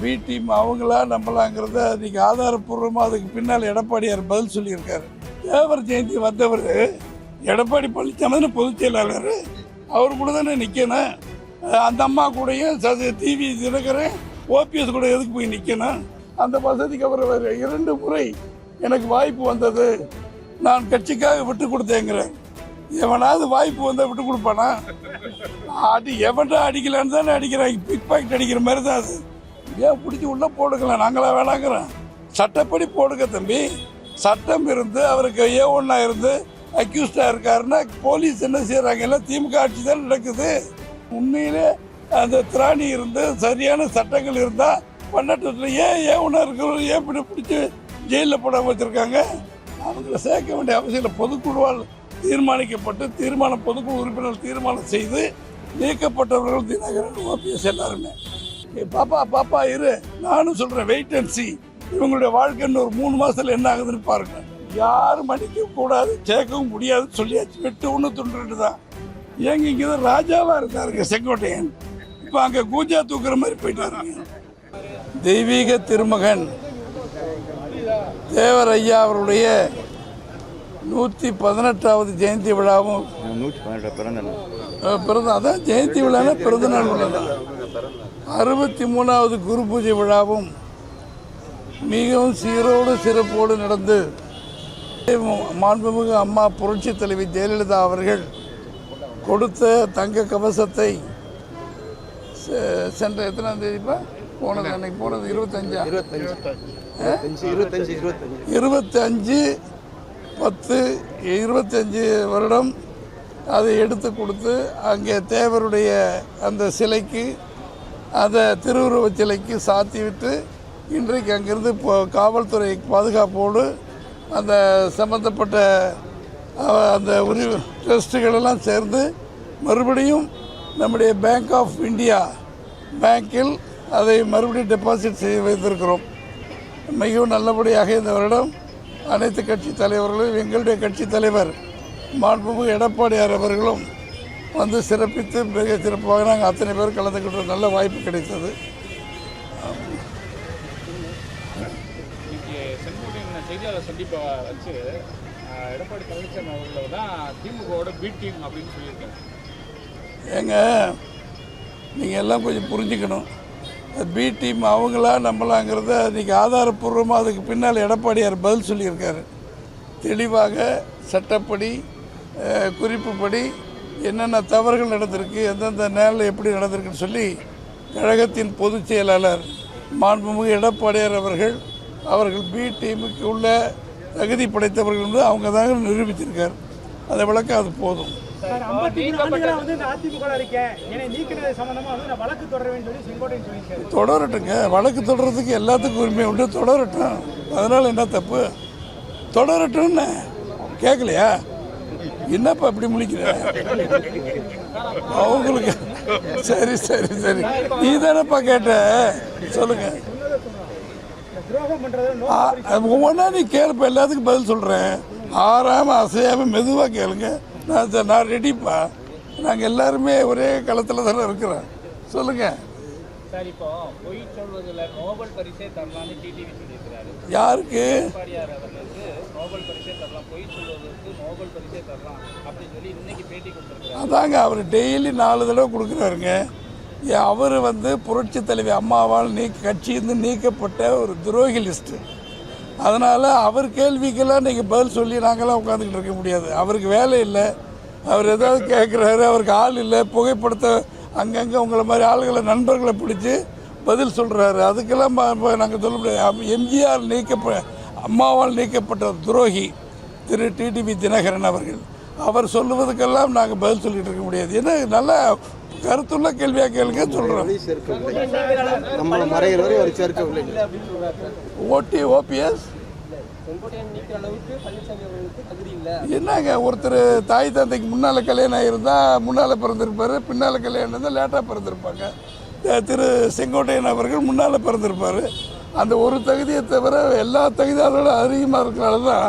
B team அவங்களா நம்பலாங்கிறத நீங்கள் ஆதாரப்பூர்வமாக அதுக்கு பின்னால் எடப்பாடியார் பதில் சொல்லியிருக்காரு. தேவர் ஜெயந்தி வந்தவர் எடப்பாடி பழனிசாமி பொதுச் செயலாளர் அவர் கூட தானே நிற்கணும் அந்த அம்மா கூடயும் ச- டிவி தினகரன் ஓபிஎஸ் கூட எதுக்கு போய் நிற்கணும் அந்த வசதிக்கு அவர் இரண்டு முறை எனக்கு வாய்ப்பு வந்தது. நான் கட்சிக்காக விட்டு கொடுத்தேங்கிறேன். எவனாவது வாய்ப்பு வந்தால் விட்டு கொடுப்பானா? அடி எவன்டா அடிக்கலான்னு தானே அடிக்கிறான் பிக் பாக்கெட் அடிக்கிற மாதிரி தான் அது. ஏன் பிடிச்சி உள்ளே போடுக்கலாம் நாங்களாம் வேணாங்கிறோம் சட்டப்படி போடுங்க தம்பி. சட்டம் இருந்து அவருக்கு ஏ ஒன்றா இருந்து அக்யூஸ்டாக இருக்காருன்னா போலீஸ் என்ன செய்கிறாங்க எல்லாம் திமுக ஆட்சி தான் நடக்குது. உண்மையிலே அந்த திராணி இருந்து சரியான சட்டங்கள் இருந்தால் பண்ணட்டத்தில் ஏன் ஏன் ஒன்றா இருக்கிறவங்க ஏன் இப்படி பிடிச்சி ஜெயிலில் போடாமல் வச்சுருக்காங்க? அவங்கள சேர்க்க வேண்டிய அவசியம் இல்லை. பொதுக்குழுவால் தீர்மானிக்கப்பட்டு தீர்மானம் பொதுக்குழு உறுப்பினர் தீர்மானம் செய்து நீக்கப்பட்டவர்கள் தினகரன் ஓபிஎஸ் எல்லாருமே. பாப்பா பாப்பா இரு. நானும் சொல்கிறேன் வெயிட் அண்ட் சி இவங்களுடைய வாழ்க்கைன்னு ஒரு மூணு மாசத்துல என்ன ஆகுதுன்னு பாருங்க. யாரும் மன்னிக்க கூடாது கேட்கவும் முடியாதுன்னு சொல்லியாச்சு. வெட்டு ஒன்று துண்டு தான். ஏங்க இங்கே தான் ராஜாவா இருந்தாருங்க செங்கோட்டையன். இப்போ அங்கே கூஜா தூக்குற மாதிரி போயிட்டாருங்க தெய்வீக திருமகன் தேவர் ஐயா அவருடைய நூற்றி பதினெட்டாவது ஜெயந்தி விழாவும் நூற்றி பதினெட்டு பிறந்த பிறந்த அதான் ஜெயந்தி விழானா பிறந்த நாள் விழா தான் அறுபத்தி மூணாவது குரு பூஜை விழாவும் மிகவும் சீரோடு சிறப்போடு நடந்து மாண்புமிகு அம்மா புரட்சி தலைவி ஜெயலலிதா அவர்கள் கொடுத்த தங்க கவசத்தை சென்ற எத்தனாம் தேதிப்பா? போனது அன்னைக்கு போனது இருபத்தஞ்சு. இருபத்தஞ்சு பத்து இருபத்தஞ்சு வருடம் அதை எடுத்து கொடுத்து அங்கே தேவருடைய அந்த சிலைக்கு அந்த திருவுருவச் சிலைக்கு சாத்தி விட்டு இன்றைக்கு அங்கிருந்து இப்போ காவல்துறை பாதுகாப்போடு அந்த சம்பந்தப்பட்ட அந்த உரிவு ட்ரஸ்ட்டுகளெல்லாம் சேர்ந்து மறுபடியும் நம்முடைய பேங்க் ஆஃப் இந்தியா பேங்கில் அதை மறுபடியும் டெபாசிட் செய்து வைத்திருக்கிறோம். மிகவும் நல்லபடியாக இந்த வருடம் அனைத்து கட்சி தலைவர்களும் எங்களுடைய கட்சி தலைவர் மாண்புமிகு எடப்பாடியார் அவர்களும் வந்து சிறப்பித்து மிக சிறப்பாக நாங்கள் அத்தனை பேர் கலந்துக்கிட்ட நல்ல வாய்ப்பு கிடைத்தது. செய்தியாளர் சந்திப்பை வச்சு எடப்பாடி பழனிசாமி அவர்களை தான் திமுகவோட பி டீம் அப்படின்னு சொல்லியிருக்காங்க ஏங்க நீங்கள் எல்லாம் கொஞ்சம் புரிஞ்சுக்கணும். பி டீம் அவங்களா நம்பலாங்கிறத இன்றைக்கி ஆதாரப்பூர்வமாக அதுக்கு பின்னால் எடப்பாடியார் பதில் சொல்லியிருக்காரு. தெளிவாக சட்டப்படி குறிப்புப்படி என்னென்ன தவறுகள் நடந்திருக்கு எந்தெந்த நேரில் எப்படி நடந்திருக்குன்னு சொல்லி கழகத்தின் பொதுச் செயலாளர் மாண்புமிகு எடப்பாடியார் அவர்கள் அவர்கள் பி டீமுக்கு உள்ள தகுதி படைத்தவர்கள் என்று அவங்க தாங்க நிரூபிச்சிருக்கார் அதை விளக்க அது போதும். சார், 53 ஆண்டுகளா வந்து இந்த அதிமுக ல இருக்கேன். என்னை நீக்கினது சம்பந்தமா வந்து நான் வழக்கு தொடருவேன்னு சொல்லி செங்கோட்டையன் சொல்லியிருக்காரு. தொடரட்டுங்க. வழக்கு தொடர்றதுக்கு எல்லாத்துக்கும் உரிமை உண்டு. தொடரட்டும். அதனால் என்ன தப்பு? தொடரட்டும்னு. கேட்கலையா என்னப்பா இப்படி முழிக்கிற? அவங்களுக்கு சரி சரி சரி. நீ தானேப்பா கேட்ட? சொல்லுங்க. ஒவ்வொன்றா நீ கேளுப்ப எல்லாத்துக்கும் பதில் சொல்கிறேன் ஆறாமல் அசையாமல் மெதுவாக கேளுங்க. நான் நான் ரெடிப்பா நாங்கள் எல்லாருமே ஒரே களத்தில் தானே இருக்கிறோம். சொல்லியிருக்கிறாரு. யாருக்கு? அதாங்க அவர் டெய்லி நாலு தடவை கொடுக்குறாருங்க. அவர் வந்து புரட்சி தலைவி அம்மாவால் நீ கட்சியிருந்து நீக்கப்பட்ட ஒரு துரோகி லிஸ்ட்டு அதனால் அவர் கேள்விக்கெல்லாம் நீங்கள் பதில் சொல்லி நாங்களாம் உட்காந்துக்கிட்டு இருக்க முடியாது. அவருக்கு வேலை இல்லை. அவர் ஏதாவது கேட்குறாரு அவருக்கு ஆள் இல்லை. புகைப்படத்தை அங்கங்கே உங்களை மாதிரி ஆளுகளை நண்பர்களை பிடிச்சி பதில் சொல்கிறாரு அதுக்கெல்லாம் நாங்கள் சொல்ல முடியாது. எம்ஜிஆர் நீக்கப்ப அம்மாவால் நீக்கப்பட்ட துரோகி. திரு டிடிவி தினகரன் அவர்கள். அவர் சொல்லுவதுக்கெல்லாம் நாங்கள் பதில் சொல்லிட்டு இருக்க முடியாது. என்ன நல்ல கருத்துள்ள கேள்வியாக கேளுங்க சொல்கிறோம் ஓடி ஓபிஎஸ்? என்னங்க ஒருத்தர் தாய் தந்தைக்கு முன்னால் கல்யாணம் ஆகியிருந்தால் முன்னால் பிறந்திருப்பார் பின்னால் கல்யாணம் இருந்தால் லேட்டாக பிறந்திருப்பாங்க. திரு செங்கோட்டையன் அவர்கள் முன்னால் பிறந்திருப்பார். அந்த ஒரு தகுதியை தவிர எல்லா தகுதியாளர்களும் அதிகமாக இருக்கிறனால தான்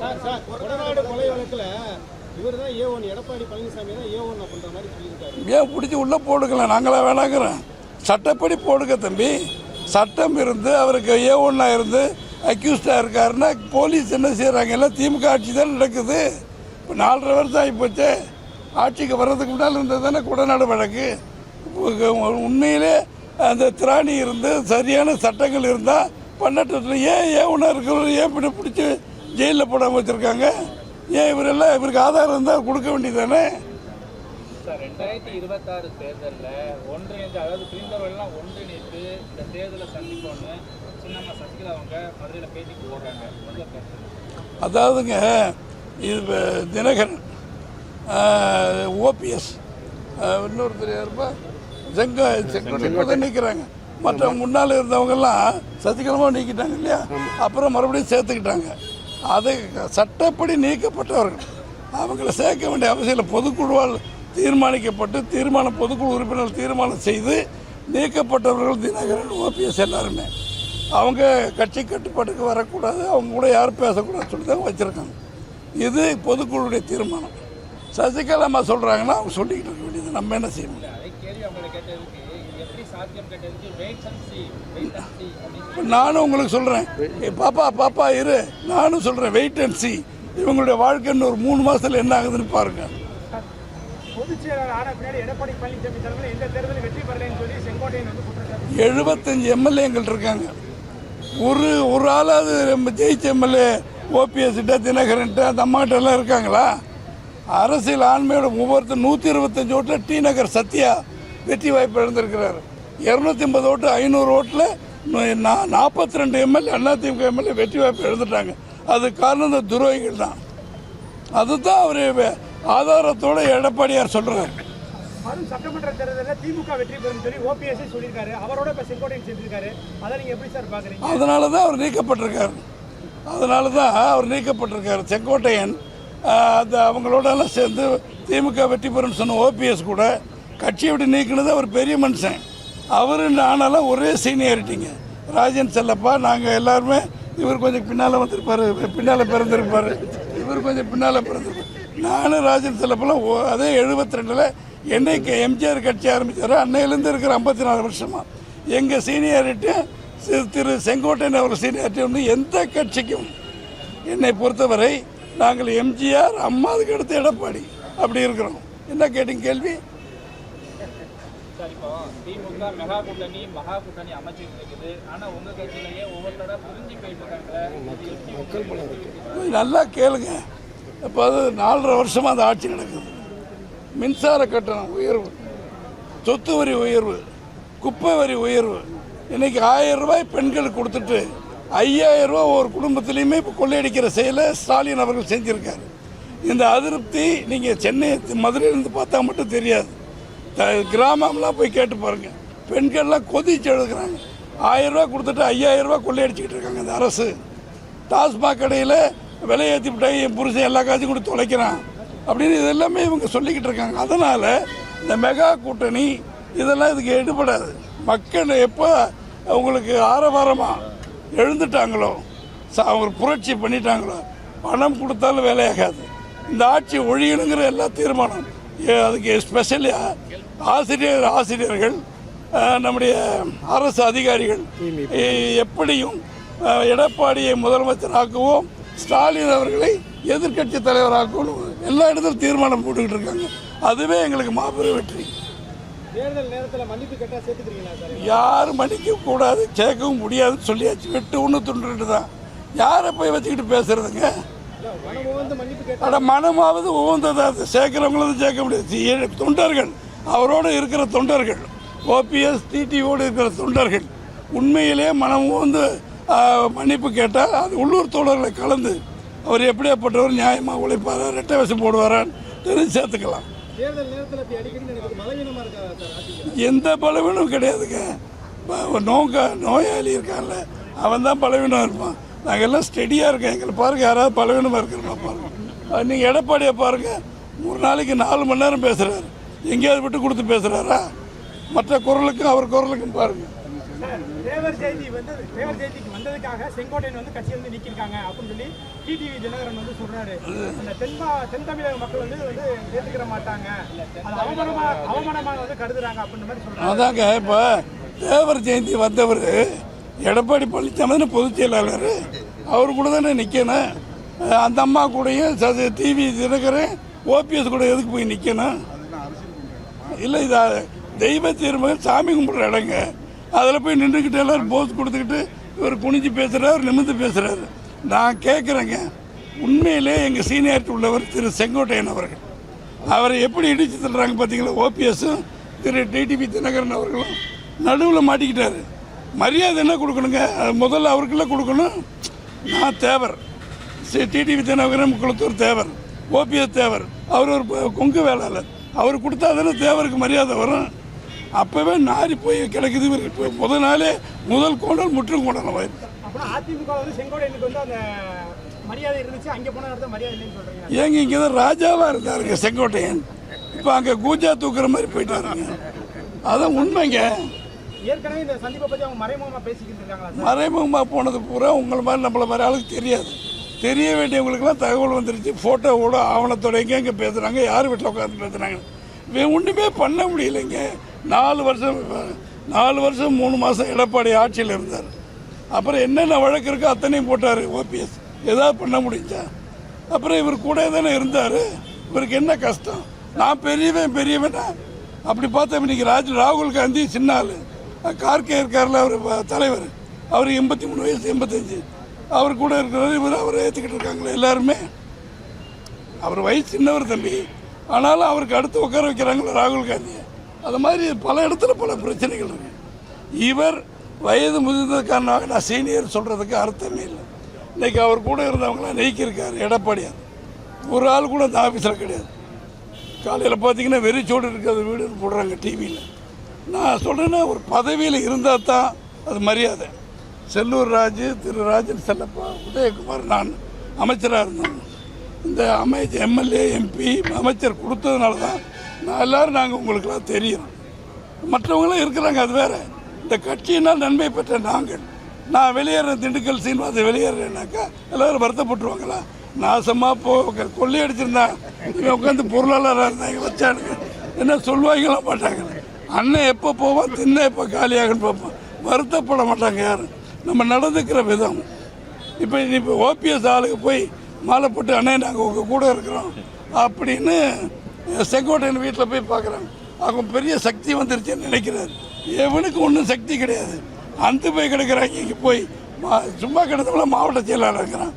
சார் சார் கொடநாடு கொலை இவர் தான் ஏ ஒன் எடப்பாடி பழனிசாமி தான் ஏ ஒன் அப்படின்ற மாதிரி சொல்லியிருக்காரு. ஏன் பிடிச்சி உள்ளே போடுக்கலாம் நாங்களா வேணாங்கிறோம். சட்டப்படி போடுங்க தம்பி. சட்டம் இருந்து அவருக்கு ஏ ஒன்றா இருந்து அக்யூஸ்டாக இருக்காருன்னா போலீஸ் என்ன செய்கிறாங்க எல்லாம் திமுக ஆட்சி தான் நடக்குது. இப்போ நாலரை வருஷம் ஆகி போச்சு ஆட்சிக்கு வர்றதுக்கு முன்னால் இருந்தது தானே குடநாடு வழக்கு? உண்மையிலே அந்த திராணி இருந்து சரியான சட்டங்கள் இருந்தால் பண்ணட்டத்தில் ஏன் ஏன் ஒன்றா இருக்கிறவர் ஏன் இப்படி பிடிச்சி ஜெயிலில் போடாமல் வச்சுருக்காங்க. ஏன் இவரெல்லாம் இவருக்கு ஆதாரம் இருந்தால் கொடுக்க வேண்டியது தானே சார் ரெண்டாயிரத்தி இருபத்தாறு தேர்தலில் ஒன்றிணைந்து அதாவது பிரிந்தவர்கள்லாம் ஒன்றிணைத்து இந்த தேர்தலை சந்திப்போம்னு சின்னம்மா சசிகலா அவங்க மதுரையில் பேட்டிக்கு போடுறாங்க முதல்வர் கருத்து? அதாவதுங்க இது தினகரன் ஓபிஎஸ் இன்னொருத்தர் யாருப்பா? செங்க செங்கோட்டை நிற்கிறாங்க மற்ற முன்னால் இருந்தவங்கெல்லாம் சசிகலமாக நீக்கிட்டாங்க இல்லையா? அப்புறம் மறுபடியும் சேர்த்துக்கிட்டாங்க. அது சட்டப்படி நீக்கப்பட்டவர்கள். அவங்கள சேர்க்க வேண்டிய அவசியம் இல்லை. பொதுக்குழுவால் தீர்மானிக்கப்பட்டு தீர்மானம் பொதுக்குழு உறுப்பினர்கள் தீர்மானம் செய்து நீக்கப்பட்டவர்கள் தினகரன் ஓபிஎஸ் எல்லாருமே. அவங்க கட்சி கட்டுப்பாட்டுக்கு வரக்கூடாது. அவங்க கூட யாரும் பேசக்கூடாதுன்னு சொல்லி தான் வச்சுருக்காங்க. இது பொதுக்குழுடைய தீர்மானம். சசிகலா அம்மா சொல்கிறாங்கன்னா அவங்க சொல்லிக்கிட்டு இருக்க வேண்டியது. நம்ம என்ன செய்ய முடியும் அதே கேள்வி அவங்களை கேட்டதுக்கு இது எப்படி சாத்தியம் கேட்டதுக்கு wait and see wait and see அப்படின்னு இப்போ நானும் உங்களுக்கு சொல்கிறேன் பாப்பா பாப்பா இரு. நானும் சொல்கிறேன் வெயிட் அண்ட் சி இவங்களுடைய வாழ்க்கைன்னு ஒரு மூணு மாதத்தில் என்ன ஆகுதுன்னு பாருங்க. எழுபத்தஞ்சு எம்எல்ஏங்கள் இருக்காங்க. ஒரு ஒரு ஆளாவது நம்ம ஜெயிச்ச எம்எல்ஏ ஓபிஎஸ்கிட்ட தினகரன்ட்ட அந்த அம்மாட்ட எல்லாம் இருக்காங்களா? அரசியல் ஆண்மையோட ஒவ்வொருத்தர் நூற்றி இருபத்தஞ்சு ஓட்டில் டி நகர் சத்யா வெற்றி வாய்ப்பு இழந்திருக்கிறார். இரநூத்தி ஐம்பது ஓட்டு ஐநூறு ஓட்டில் நாற்பத்தி ரெண்டு எம்எல்ஏ அதிமுக எம்எல்ஏ வெற்றி வாய்ப்பு எழுந்துட்டாங்க அது காரணம் இந்த துரோகிகள் தான். அதுதான் அவர் ஆதாரத்தோட எடப்பாடியார் சொல்கிறார் வரும் சட்டமன்ற தேர்தலில் திமுக வெற்றி பெறும் சொல்லி சொல்லியிருக்காரு. அவரோட இப்போ செங்கோட்டையன் செஞ்சிருக்காரு அதை நீங்க எப்படி சார் பாக்குறீங்க? அதனால தான் அவர் நீக்கப்பட்டிருக்கார். அதனால தான் அவர் நீக்கப்பட்டிருக்கார். செங்கோட்டையன் அந்த அவங்களோடலாம் சேர்ந்து திமுக வெற்றி பெறும்னு சொன்ன ஓபிஎஸ் கூட கட்சியை விட்டு நீக்கினது அவர் பெரிய மனுஷன். அவர் நானெல்லாம் ஒரே சீனியாரிட்டிங்க. ராஜன் செல்லப்பா நாங்கள் எல்லாருமே இவர் கொஞ்சம் பின்னால் வந்திருப்பார் பின்னால் பிறந்திருப்பார். இவர் கொஞ்சம் பின்னால் பிறந்திருப்பார். நானும் ராஜன் செல்லப்பெல்லாம் அதே எழுபத்தி ரெண்டில் என்னைக்கு எம்ஜிஆர் கட்சி ஆரம்பித்தாரோ அன்னையிலேருந்து இருக்கிற ஐம்பத்தி நாலு வருஷமாக எங்கள் சீனியாரிட்டி திரு செங்கோட்டையன் அவர் சீனியாரிட்டி வந்து எந்த கட்சிக்கும். என்னை பொறுத்தவரை நாங்கள் எம்ஜிஆர் அம்மாவுக்கு அடுத்து எடப்பாடி. அப்படி இருக்கிறோம். என்ன கேட்டீங்க கேள்வி? சார் இப்போ திமுக மெகா கூட்டணி மகா கூட்டணி அமைச்சிட்டு இருக்குது ஆனா உங்க கட்சியிலேயே ஒவ்வொருத்தர புரிஞ்சு போயிட்டு இருக்காங்களே நல்லா கேளுங்க. இப்போ அது நாலரை வருஷமாக அந்த ஆட்சி நடக்குது. மின்சார கட்டணம் உயர்வு சொத்து வரி உயர்வு குப்பை வரி உயர்வு. இன்னைக்கு ஆயிரம் ரூபாய் பெண்களுக்கு கொடுத்துட்டு ஐயாயிரம் ரூபா ஒரு குடும்பத்திலையுமே இப்போ கொள்ளையடிக்கிற செயலை ஸ்டாலின் அவர்கள் செஞ்சுருக்காரு. இந்த அதிருப்தி நீங்கள் சென்னை மதுரையிலேருந்து பார்த்தா மட்டும் தெரியாது. கிராமம்லாம் போய் கேட்டு பாருங்கள் பெண்கள்லாம் கொதிச்சு எழுதுகிறாங்க ஆயிரம் கொடுத்துட்டு ஐயாயிரம் ரூபாய் கொள்ளையடிச்சிக்கிட்டு இருக்காங்க இந்த அரசு. டாஸ்மாக் கடையில் விலையேற்றி விட்டாங்க என் புருஷன் எல்லா காசும் கூட தொலைக்கிறான். அப்படின்னு இது எல்லாமே இவங்க சொல்லிக்கிட்டு இருக்காங்க. அதனால் இந்த மெகா கூட்டணி இதெல்லாம் இதுக்கு எடுபடாது. மக்கள் எப்போ அவங்களுக்கு ஆரவாரமாக எழுந்துட்டாங்களோ ச- அவங்க புரட்சி பண்ணிட்டாங்களோ பணம் கொடுத்தாலும் வேலையாகாது. இந்த ஆட்சி ஒழியணுங்கிற எல்லா தீர்மானம் அதுக்கு ஸ்பெஷலியாக ஆசிரியர் ஆசிரியர்கள் நம்முடைய அரசு அதிகாரிகள் எப்படியும் எடப்பாடியை முதலமைச்சராக்குவோம் ஸ்டாலின் அவர்களை எதிர்க்கட்சி தலைவராக்குவோம் எல்லா இடத்துலையும் தீர்மானம் போட்டுக்கிட்டு இருக்காங்க. அதுவே எங்களுக்கு மாபெரும் வெற்றி. யாரும் மன்னிக்க கூடாது சேர்க்கவும் முடியாதுன்னு சொல்லியாச்சு. வெட்டு ஒன்று துண்டு தான் யாரை போய் வச்சுக்கிட்டு பேசுறதுங்க? அட மனமாவது உகந்ததாக அது சேர்க்கிறவங்களும் சேர்க்க முடியாது. தொண்டர்கள். அவரோடு இருக்கிற தொண்டர்கள். ஓபிஎஸ் டிடிஓடு இருக்கிற தொண்டர்கள். உண்மையிலே மனம் வந்து மன்னிப்பு கேட்டால் அது உள்ளூர் தோழர்களை கலந்து அவர் எப்படியாப்பட்டவர் நியாயமாக உழைப்பாரா ரெட்டை வசம் போடுவாரான்னு தெரிஞ்சு சேர்த்துக்கலாம். பலவீனமா எந்த பலவீனமும் கிடையாதுங்க. நோக்க நோயாளி இருக்கான்ல அவன் தான் பலவீனம் இருப்பான். நாங்கள் எல்லாம் ஸ்டெடியாக இருக்கோம். எங்களை பாருங்க யாராவது பலவீனமாக இருக்கிறோமா பாருங்க. நீங்கள் எடப்பாடியை பாருங்க ஒரு நாளைக்கு நாலு மணி நேரம் பேசுகிறாரு எங்கேயாவது விட்டு கொடுத்து பேசுகிறாரா மற்ற குரலுக்கும் அவர் குரலுக்கும் பாருங்க. சார், தேவர் ஜெயந்தி வந்து தேவர் ஜெயந்திக்கு வந்ததுக்காக செங்கோட்டையன் வந்து கட்சியை வந்து நீக்கியிருக்காங்க அப்படின்னு சொல்லி டிடிவி தினகரன் வந்து சொல்றாரு. அந்த தென்பா தென் தமிழக மக்கள் வந்து வந்து ஏத்துக்கிற மாட்டாங்க. அது அவமானமா அவமானமாக வந்து கருதுறாங்க அப்படின்ற மாதிரி சொல்றாங்க அதாங்க இப்போ தேவர் ஜெயந்தி வந்தவர் எடப்பாடி பழனிசாமி பொதுச் செயலாளர்? அவர் கூட தானே நிற்கணும் அந்த அம்மா கூடயும் டிவி தினகரன் ஓபிஎஸ் கூட எதுக்கு போய் நிற்கணும் இல்லை இது தெய்வ திருமகன் சாமி கும்பிட்ற இடங்க. அதில் போய் நின்றுக்கிட்டு எல்லாரும் போஸ் கொடுத்துக்கிட்டு இவர் குனிஞ்சு பேசுகிறார் நிமிர்ந்து பேசுகிறாரு நான் கேட்குறேங்க உண்மையிலே எங்கள் சீனியாரிட்டி உள்ளவர் திரு செங்கோட்டையன் அவர்கள். அவரை எப்படி இடிச்சு தள்ளுறாங்க பார்த்தீங்களா ஓபிஎஸும் திரு டிடிபி தினகரன் அவர்களும். நடுவில் மாட்டிக்கிட்டாரு. மரியாதை என்ன கொடுக்கணுங்க? முதல்ல அவருக்கெல்லாம் கொடுக்கணும். நான் தேவர். டிடிவி தினகரன் குளத்தூர் தேவர். ஓபிஎஸ் தேவர். அவர் ஒரு கொங்கு வேளாளர். அவர் கொடுத்தா தானே தேவருக்கு மரியாதை வரும். அப்போவே நாரி போய் கிடக்குது இவர். இப்போ முதல் நாளே முதல் கோணல் முற்றும் கோணல் சொல்றீங்க. ஏங்க இங்கே தான் ராஜாவாக இருந்தாருங்க செங்கோட்டையன். இப்போ அங்கே கூஜா தூக்குற மாதிரி போயிட்டாருங்க. அதான் உண்மைங்க. ஏற்கனவே இந்த சந்திப்பை அவங்க பேசிக்கிட்டு இருக்காங்களா மறைமுகமாக போனது பூரா உங்களை மாதிரி நம்மளை மாதிரி ஆளுக்கு தெரியாது. தெரிய வேண்டியவங்களுக்குலாம் தகவல் வந்துருச்சு. ஃபோட்டோவோட ஆவணத்தோட எங்கே எங்கே பேசுகிறாங்க யார் வீட்டில் உட்காந்து பேசுகிறாங்க ஒன்றுமே பண்ண முடியலைங்க. நாலு வருஷம் நாலு வருஷம் மூணு மாதம் எடப்பாடி ஆட்சியில் இருந்தார். அப்புறம் என்னென்ன வழக்கு இருக்கோ அத்தனையும் போட்டார் ஓபிஎஸ். ஏதாவது பண்ண முடிஞ்சா? அப்புறம் இவர் கூட தானே இருந்தார். இவருக்கு என்ன கஷ்டம்? நான் பெரியவன் பெரியவனா? அப்படி பார்த்தா இன்னைக்கு ராஜ் ராகுல் காந்தி சின்ன ஆள். கார்கே இருக்கார்ல அவர் தலைவர். அவர் எண்பத்தி மூணு வயசு எண்பத்தஞ்சு. அவர் கூட இருக்கிறவர் இவர் அவரை ஏற்றுக்கிட்டு இருக்காங்களே எல்லாருமே. அவர் வயசு சின்னவர் தம்பி. ஆனாலும் அவருக்கு அடுத்து உட்கார வைக்கிறாங்களே ராகுல் காந்தியை அது மாதிரி பல இடத்துல பல பிரச்சனைகள் இருக்குது இவர் வயது முதிர்ந்த காரணமாக நான் சீனியர் சொல்கிறதுக்கு அர்த்தமே இல்லை. இன்றைக்கி அவர் கூட இருந்தவங்களாம் நீக்கியிருக்கார் எடப்பாடியார் ஒரு ஆள் கூட அந்த ஆஃபீஸில் கிடையாது. காலையில் பார்த்தீங்கன்னா வெறிச்சோடு இருக்கிறது வீடுன்னு போடுறாங்க டிவியில் நான் சொல்கிறேன்னா ஒரு பதவியில் இருந்தால் தான் அது மரியாதை. செல்லூர் ராஜு திரு ராஜன் செல்லப்பா உதயகுமார் நான் அமைச்சராக இருந்தேன் இந்த அமைச்சர் எம்எல்ஏ எம்பி அமைச்சர் கொடுத்ததுனால தான் நான் எல்லோரும் நாங்கள் உங்களுக்கெல்லாம் தெரியும். மற்றவங்களும் இருக்கிறாங்க அது வேறு. இந்த கட்சியினால் நன்மை பெற்ற நாங்கள். நான் வெளியேறேன் திண்டுக்கல் சீனிவாசன் வெளியேறேனாக்கா எல்லோரும் வருத்தப்பட்டுருவாங்களா? நாசமாக போ கொள்ளையடிச்சிருந்தா இவன் உட்காந்து பொருளாளராக இருந்தாங்க வச்சானுங்க. என்ன சொல்லுவாங்களா மாட்டாங்க. அண்ணன் எப்போ போவான் தின்ன எப்போ காலியாகன்னு பார்ப்போம் வருத்தப்பட மாட்டாங்க யாரும். நம்ம நடந்துக்கிற விதம். இப்போ இப்போ ஓபிஎஸ் ஆளுக்கு போய் மாலை போட்டு அண்ணே நாங்கள் உங்கள் கூட இருக்கிறோம். அப்படின்னு செங்கோட்டையன் வீட்டில் போய் பார்க்குறாங்க அவங்க பெரிய சக்தி வந்துருச்சுன்னு நினைக்கிறாரு. எவனுக்கு ஒன்றும் சக்தி கிடையாது. அந்த போய் கிடக்கிறாங்க. இங்கே போய் மா சும்மா கிடந்தவங்கள மாவட்ட செயலாளர் இருக்கிறான்.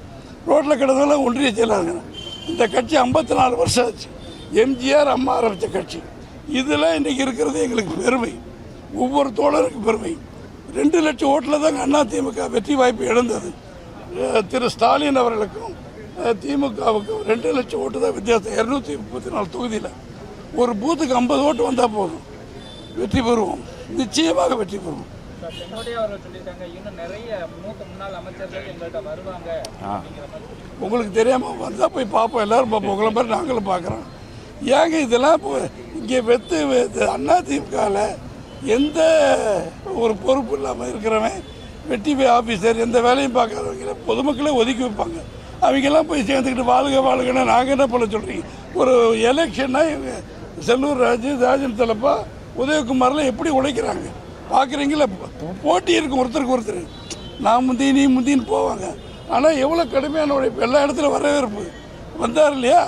ரோட்டில் கிடந்தவங்கள ஒன்றிய செயலாளர் இருக்கிறான். இந்த கட்சி ஐம்பத்தி நாலு வருஷம் ஆச்சு. எம்ஜிஆர் அம்மா ஆரம்பித்த கட்சி. இதில் இன்றைக்கி இருக்கிறது எங்களுக்கு பெருமை. ஒவ்வொரு தோழருக்கும் பெருமை. ரெண்டு லட்சம் ஓட்டில் தாங்க அதிமுக வெற்றி வாய்ப்பு இழந்தது. திரு ஸ்டாலின் அவர்களுக்கும் திமுகவுக்கும் ரெண்டு லட்சம் ஓட்டு தான் வித்தியாசம். இரநூத்தி முப்பத்தி நாலு தொகுதியில். ஒரு பூத்துக்கு ஐம்பது ஓட்டு வந்தால் போதும். வெற்றி பெறுவோம். நிச்சயமாக வெற்றி பெறுவோம். உங்களுக்கு தெரியாமல் வந்தால் போய் பார்ப்போம். எல்லாரும் பார்ப்போம். உங்களை மாதிரி நாங்களும் பார்க்குறோம். ஏங்க இதெல்லாம் இப்போ இங்கே வெத்து அண்ணா திமுகவில் எந்த ஒரு பொறுப்பு இல்லாமல் இருக்கிறவன் வெட்டி ஆஃபீஸர் எந்த வேலையும் பார்க்காதவங்கள பொதுமக்களே ஒதுக்கி வைப்பாங்க. அவங்கெல்லாம் போய் சேர்ந்துக்கிட்டு வாழ்க வாழ்கன்னு நாங்கள் என்ன பண்ண சொல்கிறீங்க ஒரு எலெக்ஷன்னா இவங்க செல்லூர் ராஜு ராஜன் தலப்பா உதயகுமாரில் எப்படி உழைக்கிறாங்க? பார்க்குறீங்களா போட்டி இருக்கும் ஒருத்தருக்கு ஒருத்தர். நான் முந்தி நீ முந்தின்னு போவாங்க. ஆனால் எவ்வளோ கடுமையான உழைப்பு? எல்லா இடத்துல வரவேற்பு. வந்தார் இல்லையா?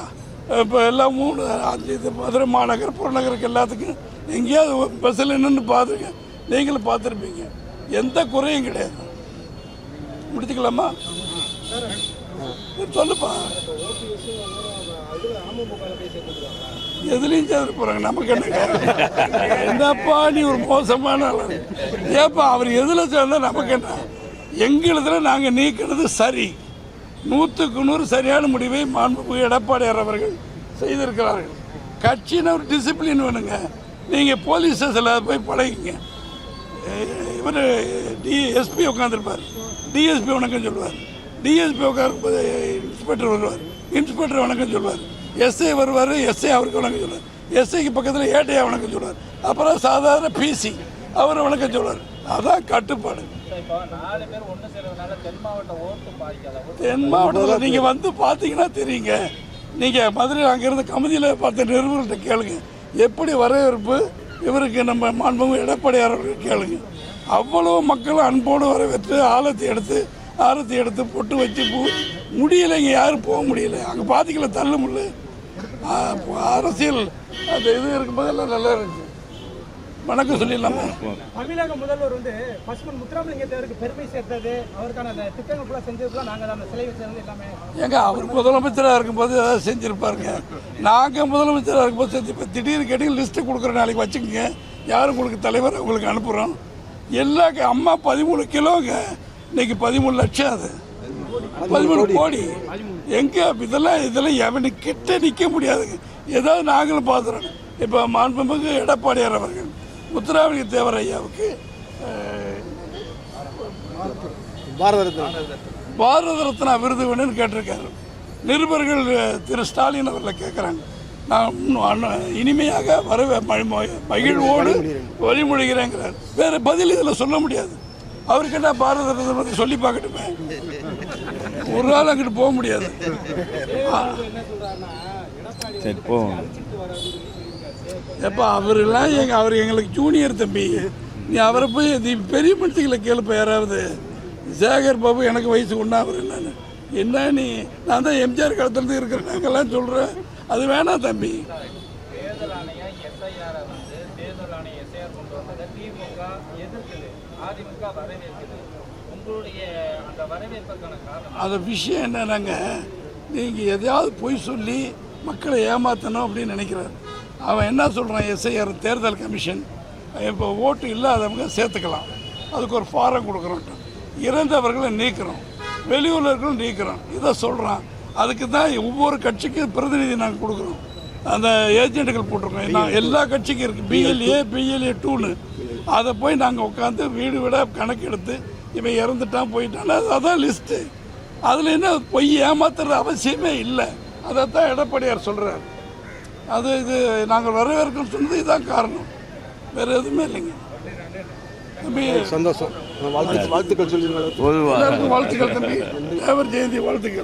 இப்போ எல்லாம் மூணு அஞ்சு இது மதுரை மாநகர் புறநகருக்கு எல்லாத்துக்கும் எங்கேயாவது பஸ்ஸில் நின்று பார்த்துருங்க நீங்களும் பார்த்துருப்பீங்க எந்த குறையும் கிடையாது. முடிச்சுக்கலாமா? சொல்லுப்பா. எதுலையும் சேர்த்து போகிறாங்க நமக்கு என்ன என்னப்பா நீ ஒரு மோசமான ஆளு. ஏப்பா அவர் எதில் சேர்ந்தால் நமக்கு என்ன? எங்களுதுல நாங்கள் நீக்கிறது சரி. நூற்றுக்கு நூறு சரியான முடிவை மாண்புமிகு எடப்பாடியார் அவர்கள் செய்திருக்கிறார்கள். கட்சின்னு ஒரு டிசிப்ளின் வேணுங்க. நீங்கள் போலீஸ் ஸ்டேஷனில் போய் பழகிங்க இவர் டிஎஸ்பி உட்காந்துருப்பார் டிஎஸ்பி வணக்கம் சொல்லுவார். டிஎஸ்பி உட்காந்து இன்ஸ்பெக்டர் வருவார். இன்ஸ்பெக்டர் வணக்கம் சொல்லுவார். எஸ்ஐ வருவார் எஸ்ஐ அவருக்கு வணக்கம் சொல்லுவார். எஸ்ஐக்கு பக்கத்தில் ஏட்டையா வணக்கம் சொல்லுவார். அப்புறம் சாதாரண பிசி அவர் வணக்கம் சொல்லுவார். அதான் கட்டுப்பாடு. தென் மாவட்டத்தில் நீங்கள் வந்து பார்த்தீங்கன்னா தெரியுங்க. நீங்கள் மதுரை அங்கேருந்து கமிதியில் பார்த்த நிருபர்கிட்ட கேளுங்க. எப்படி வரவேற்பு? இவருக்கு நம்ம மாண்புமிகு எடப்பாடியார் அவர்களுக்கு கேளுங்க. அவ்வளோ மக்கள் அன்போடு வரவேற்று ஆலத்தி எடுத்து ஆரத்தி எடுத்து பொட்டு வச்சு பூ முடியலைங்க யாரும் போக முடியல. அங்கே பார்த்தீங்களா தள்ள முடியல அரசியல் அந்த இது இருக்கும்போதெல்லாம் நல்லா இருந்துச்சு. வணக்கம் சொல்லிடலாமா? தமிழக முதல்வர் வந்து பசுமன் முத்துராமலிங்க தேவருக்கு பெருமை சேர்த்தது. அவருக்கான அந்த திட்டங்கள் ஃபுல்லாக செஞ்சதுக்குலாம் நாங்கள் அந்த சிலை வச்சது எல்லாமே ஏங்க அவர் முதலமைச்சராக இருக்கும்போது ஏதாவது செஞ்சுருப்பாருங்க. நாங்கள் முதலமைச்சராக இருக்கும்போது செஞ்சு இப்போ திடீர்னு கேட்டீங்க லிஸ்ட்டு கொடுக்குற நாளைக்கு வச்சுக்கோங்க. யார் உங்களுக்கு தலைவர்? உங்களுக்கு அனுப்புகிறோம் எல்லா அம்மா பதிமூணு கிலோங்க. இன்னைக்கு பதிமூணு லட்சம் அது. பதிமூணு கோடி. எங்க இதெல்லாம் இதெல்லாம் எவனு கிட்ட நிற்க முடியாதுங்க. ஏதாவது நாங்களும் பார்த்துறோம். இப்போ மாண்புமிகு எடப்பாடியார் அவர்கள். முத்துராமலிங்க தேவர் ஐயாவுக்கு பாரத ரத்னா பாரத ரத்னா விருது வேணும்னு கேட்டிருக்காரு. நிருபர்கள் திரு ஸ்டாலின் அவர்களை கேட்குறாங்க. நான் இனிமையாக வரவே மகிழ்வோடு வழிமொழிகிறேங்கிறார் வேற பதில் இதில் சொல்ல முடியாது. அவருக்கு என்ன பாரத ரத்னா பத்தி சொல்லி பார்க்கட்டுமே. ஒரு நாள் அங்கிட்டு போக முடியாது. சரி போ எப்போ அவரெல்லாம் எங்க அவர் எங்களுக்கு ஜூனியர் தம்பி. நீ அவரை போய் நீ பெரிய மனுஷங்களை கேளுப்ப யாராவது. சேகர் பாபு எனக்கு வயசு ஒன்றா அவர் என்னன்னு. என்ன நீ? நான் தான் எம்ஜிஆர் காலத்துலேருந்து இருக்கிறேன். நாங்கெல்லாம் சொல்கிறேன் அது வேணாம் தம்பி. அந்த விஷயம் என்னன்னாங்க நீங்கள் எதையாவது பொய் சொல்லி மக்களை ஏமாற்றணும் அப்படின்னு நினைக்கிறார். அவன் என்ன சொல்கிறான் எஸ்ஐஆர் தேர்தல் கமிஷன்? இப்போ ஓட்டு இல்லாதவங்க சேர்த்துக்கலாம். அதுக்கு ஒரு ஃபாரம் கொடுக்குறோம் இறந்தவர்களை நீக்கிறோம். வெளியூரில் இருக்கிறவங்க நீக்கிறோம். இதை சொல்கிறான் அதுக்கு தான் ஒவ்வொரு கட்சிக்கும் பிரதிநிதி நாங்கள் கொடுக்குறோம். அந்த ஏஜென்ட்டுகள் போட்டிருக்கோம். நான் எல்லா கட்சிக்கும் இருக்குது பிஎல்ஏ பிஎல்ஏ டூன்னு அதை போய் நாங்கள் உட்காந்து வீடு வீட கணக்கு எடுத்து இவன் இறந்துட்டான் போயிட்டான். அது- அதான் லிஸ்ட்டு அதில் என்ன பொய் ஏமாத்துற அவசியமே இல்லை. அதைத்தான் எடப்பாடியார் சொல்கிறார் அது இது நாங்கள் வரவேற்கணும் சொன்னது இதுதான் காரணம். வேறு எதுவுமே இல்லைங்க. தம்பி சந்தோஷம். வாழ்த்து வாழ்த்துக்கள் பொதுவாக எல்லாருக்கும் வாழ்த்துக்கள் தம்பி. தேவர் ஜெயந்தி வாழ்த்துக்கள்.